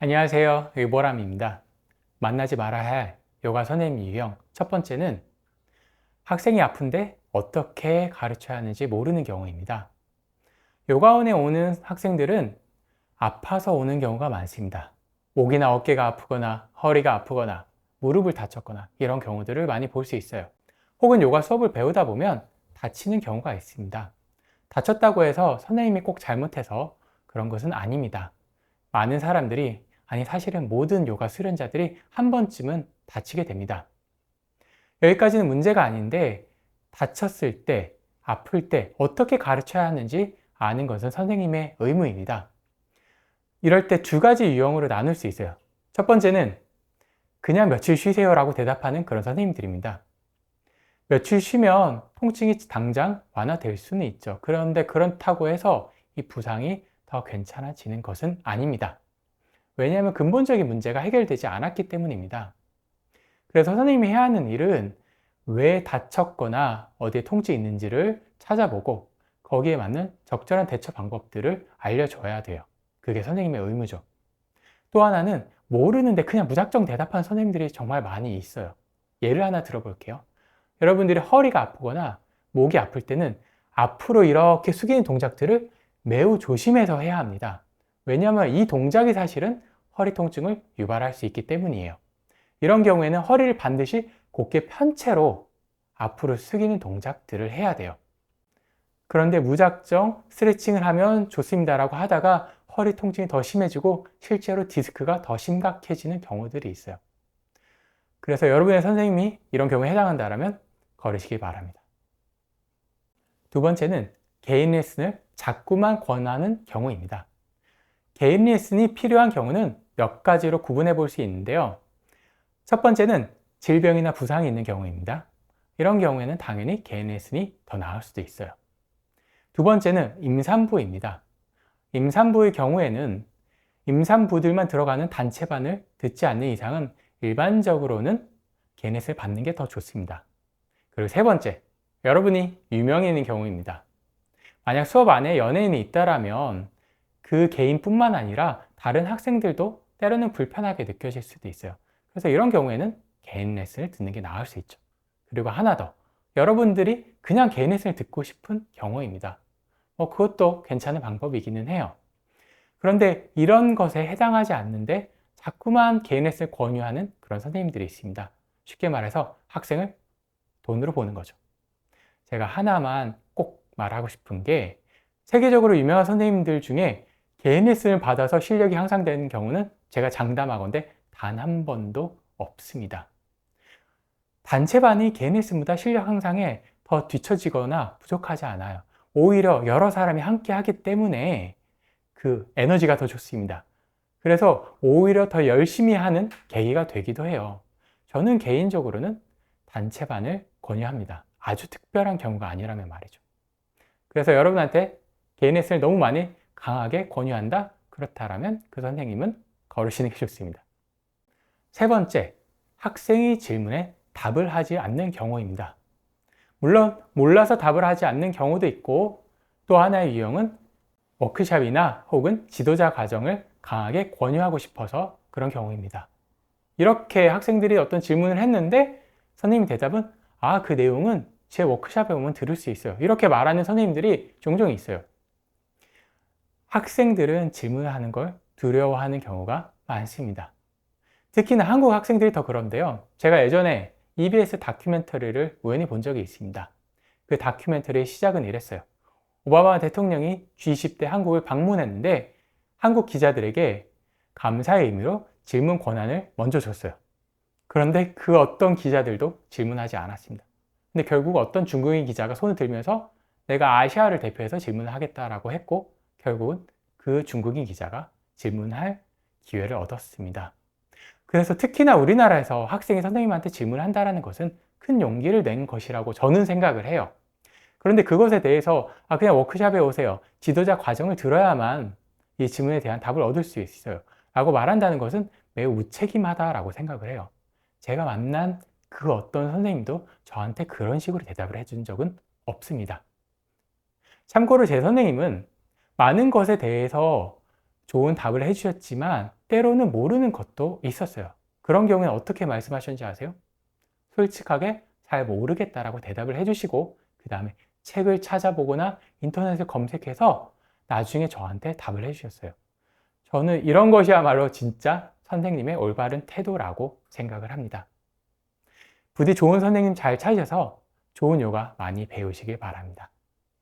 안녕하세요. 의보람입니다. 만나지 말아야 할 요가 선생님 유형. 첫 번째는 학생이 아픈데 어떻게 가르쳐야 하는지 모르는 경우입니다. 요가원에 오는 학생들은 아파서 오는 경우가 많습니다. 목이나 어깨가 아프거나 허리가 아프거나 무릎을 다쳤거나 이런 경우들을 많이 볼 수 있어요. 혹은 요가 수업을 배우다 보면 다치는 경우가 있습니다. 다쳤다고 해서 선생님이 꼭 잘못해서 그런 것은 아닙니다. 많은 사람들이 아니 사실은 모든 요가 수련자들이 한 번쯤은 다치게 됩니다. 여기까지는 문제가 아닌데 다쳤을 때, 아플 때 어떻게 가르쳐야 하는지 아는 것은 선생님의 의무입니다. 이럴 때 두 가지 유형으로 나눌 수 있어요. 첫 번째는 그냥 며칠 쉬세요 라고 대답하는 그런 선생님들입니다. 며칠 쉬면 통증이 당장 완화될 수는 있죠. 그런데 그렇다고 해서 이 부상이 더 괜찮아지는 것은 아닙니다. 왜냐하면 근본적인 문제가 해결되지 않았기 때문입니다. 그래서 선생님이 해야 하는 일은 왜 다쳤거나 어디에 통증이 있는지를 찾아보고 거기에 맞는 적절한 대처 방법들을 알려줘야 돼요. 그게 선생님의 의무죠. 또 하나는 모르는데 그냥 무작정 대답하는 선생님들이 정말 많이 있어요. 예를 하나 들어볼게요. 여러분들이 허리가 아프거나 목이 아플 때는 앞으로 이렇게 숙이는 동작들을 매우 조심해서 해야 합니다. 왜냐하면 이 동작이 사실은 허리 통증을 유발할 수 있기 때문이에요. 이런 경우에는 허리를 반드시 곧게 편 채로 앞으로 숙이는 동작들을 해야 돼요. 그런데 무작정 스트레칭을 하면 좋습니다라고 하다가 허리 통증이 더 심해지고 실제로 디스크가 더 심각해지는 경우들이 있어요. 그래서 여러분의 선생님이 이런 경우에 해당한다면 걸으시기 바랍니다. 두 번째는 개인 레슨을 자꾸만 권하는 경우입니다. 개인 레슨이 필요한 경우는 몇 가지로 구분해 볼 수 있는데요. 첫 번째는 질병이나 부상이 있는 경우입니다. 이런 경우에는 당연히 개인 레슨이 더 나을 수도 있어요. 두 번째는 임산부입니다. 임산부의 경우에는 임산부들만 들어가는 단체반을 듣지 않는 이상은 일반적으로는 레슨을 받는 게 더 좋습니다. 그리고 세 번째, 여러분이 유명인인 경우입니다. 만약 수업 안에 연예인이 있다라면 그 개인뿐만 아니라 다른 학생들도 때로는 불편하게 느껴질 수도 있어요. 그래서 이런 경우에는 개인 레슨을 듣는 게 나을 수 있죠. 그리고 하나 더. 여러분들이 그냥 개인 레슨을 듣고 싶은 경우입니다. 뭐 그것도 괜찮은 방법이기는 해요. 그런데 이런 것에 해당하지 않는데 자꾸만 개인 레슨을 권유하는 그런 선생님들이 있습니다. 쉽게 말해서 학생을 돈으로 보는 거죠. 제가 하나만 꼭 말하고 싶은 게 세계적으로 유명한 선생님들 중에 개인 레슨을 받아서 실력이 향상되는 경우는 제가 장담하건대 단한 번도 없습니다. 단체반이 개인 레슨보다 실력 향상에 더 뒤처지거나 부족하지 않아요. 오히려 여러 사람이 함께 하기 때문에 그 에너지가 더 좋습니다. 그래서 오히려 더 열심히 하는 계기가 되기도 해요. 저는 개인적으로는 단체반을 권유합니다. 아주 특별한 경우가 아니라면 말이죠. 그래서 여러분한테 개인 레슨을 너무 많이 강하게 권유한다? 그렇다면 그 선생님은 걸으시는 게 좋습니다. 세 번째, 학생이 질문에 답을 하지 않는 경우입니다. 물론 몰라서 답을 하지 않는 경우도 있고 또 하나의 유형은 워크샵이나 혹은 지도자 과정을 강하게 권유하고 싶어서 그런 경우입니다. 이렇게 학생들이 어떤 질문을 했는데 선생님 대답은 아, 그 내용은 제 워크샵에 오면 들을 수 있어요. 이렇게 말하는 선생님들이 종종 있어요. 학생들은 질문을 하는 걸 두려워하는 경우가 많습니다. 특히나 한국 학생들이 더 그런데요. 제가 예전에 EBS 다큐멘터리를 우연히 본 적이 있습니다. 그 다큐멘터리의 시작은 이랬어요. 오바마 대통령이 G20 때 한국을 방문했는데 한국 기자들에게 감사의 의미로 질문 권한을 먼저 줬어요. 그런데 그 어떤 기자들도 질문하지 않았습니다. 근데 결국 어떤 중국인 기자가 손을 들면서 내가 아시아를 대표해서 질문을 하겠다라고 했고 결국은 그 중국인 기자가 질문할 기회를 얻었습니다. 그래서 특히나 우리나라에서 학생이 선생님한테 질문을 한다는 것은 큰 용기를 낸 것이라고 저는 생각을 해요. 그런데 그것에 대해서 아 그냥 워크샵에 오세요. 지도자 과정을 들어야만 이 질문에 대한 답을 얻을 수 있어요. 라고 말한다는 것은 매우 무책임하다라고 생각을 해요. 제가 만난 그 어떤 선생님도 저한테 그런 식으로 대답을 해준 적은 없습니다. 참고로 제 선생님은 많은 것에 대해서 좋은 답을 해주셨지만 때로는 모르는 것도 있었어요. 그런 경우에는 어떻게 말씀하셨는지 아세요? 솔직하게 잘 모르겠다라고 대답을 해주시고 그 다음에 책을 찾아보거나 인터넷을 검색해서 나중에 저한테 답을 해주셨어요. 저는 이런 것이야말로 진짜 선생님의 올바른 태도라고 생각을 합니다. 부디 좋은 선생님 잘 찾으셔서 좋은 요가 많이 배우시길 바랍니다.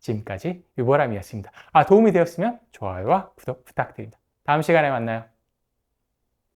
지금까지 유보람이었습니다. 아, 도움이 되었으면 좋아요와 구독 부탁드립니다. 다음 시간에 만나요.